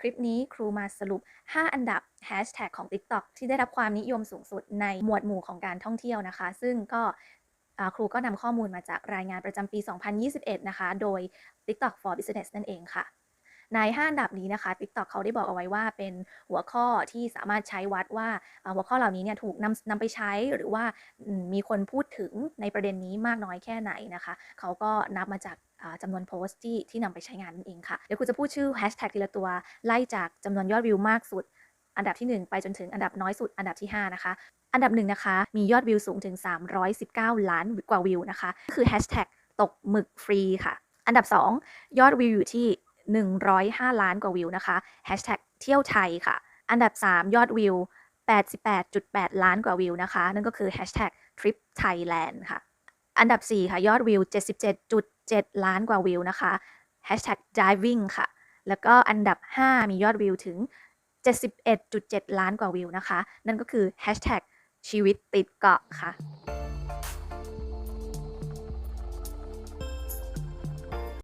คลิปนี้ครูมาสรุป 5 อันดับแฮชแท็กของ TikTok ที่ได้รับความนิยมสูงสุดในหมวดหมู่ของการท่องเที่ยวนะคะ ซึ่งก็ครูก็นำข้อมูลมาจากรายงานประจำปี 2021 นะคะ โดย TikTok for Business นั่นเองค่ะ ใน5อันดับนี้นะคะ TikTok เขาได้บอกเอาไว้ว่าเป็นหัวข้อที่สามารถใช้วัดว่าหัวข้อเหล่านี้เนี่ยถูกนำนำไปใช้หรือว่ามีคนพูดถึงในประเด็นนี้มากน้อยแค่ไหนนะคะ เขาก็นับมาจากจำนวนโพสต์ที่ที่นำไปใช้งานนั่นเองค่ะ เดี๋ยวครูจะพูดชื่อ Hashtag ทีละตัวไล่จากจำนวนยอดวิวมากสุด อันดับทีหนึ่1 ไปจนถึงอันดับน้อยสุดอันดับที่ 5 นะคะอันดับหนึ่งนะคะ มียอดวิวสูงถึง 319 ล้านกว่าวิวนะคะ คือ Hashtag ตกหมึกฟรีค่ะ อันดับ 2 ยอดวิวอยู่ที่ 105 ล้านกว่าวิวนะคะ Hashtag เที่ยวไทยค่ะ อันดับ 3 ยอดวิว 88.8 ล้านกว่าวิวนะคะ นั่นก็คือ Hashtag Trip Thailand ค่ะ อันดับ 4 ค่ะ ยอดวิว 77.7 ล้านกว่าวิวนะคะ Hashtag Diving ค่ะ แล้วก็อันดับ 5 มียอดวิวถึง 71.7 ล้านกว่าวิวนะคะ นั่นก็คือ Hashtag ชีวิตติดเกาะค่ะ